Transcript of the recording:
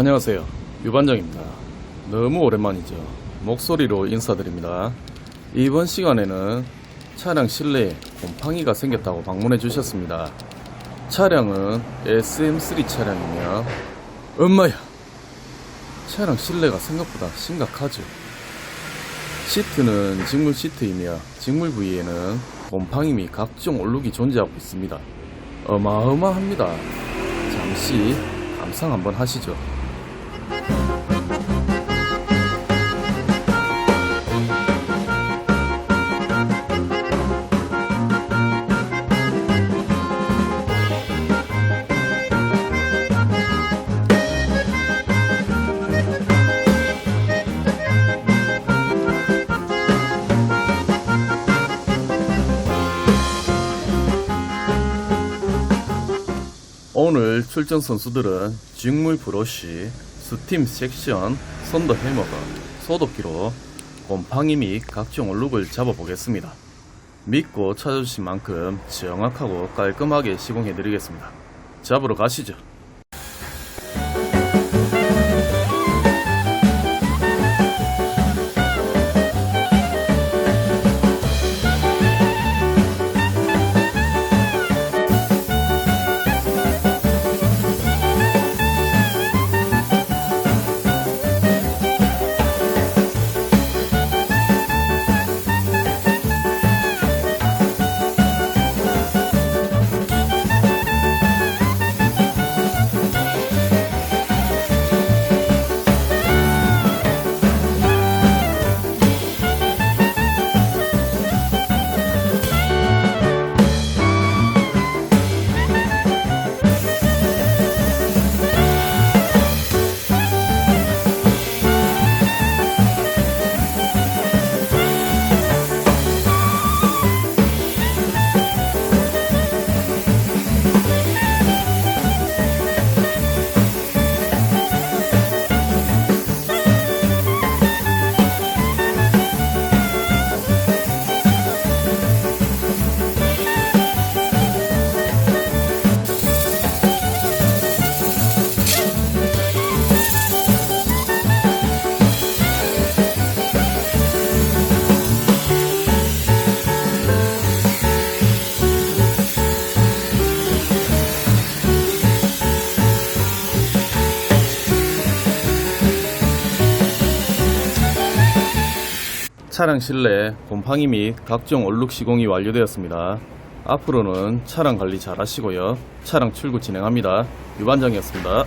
안녕하세요. 유반장입니다. 너무 오랜만이죠. 목소리로 인사드립니다. 이번 시간에는 차량 실내에 곰팡이가 생겼다고 방문해 주셨습니다. 차량은 SM3 차량이며, 엄마야! 차량 실내가 생각보다 심각하죠. 시트는 직물 시트이며 직물 부위에는 곰팡이 및 각종 얼룩이 존재하고 있습니다. 어마어마합니다. 잠시 감상 한번 하시죠. 오늘 출전 선수들은 직물 브러쉬, 스팀 섹션, 선더 해머가, 소독기로 곰팡이 및 각종 얼룩을 잡아보겠습니다. 믿고 찾아주신 만큼 정확하고 깔끔하게 시공해드리겠습니다. 잡으러 가시죠. 차량 실내 곰팡이 및 각종 얼룩 시공이 완료되었습니다. 앞으로는 차량 관리 잘 하시고요. 차량 출고 진행합니다. 유반장이었습니다.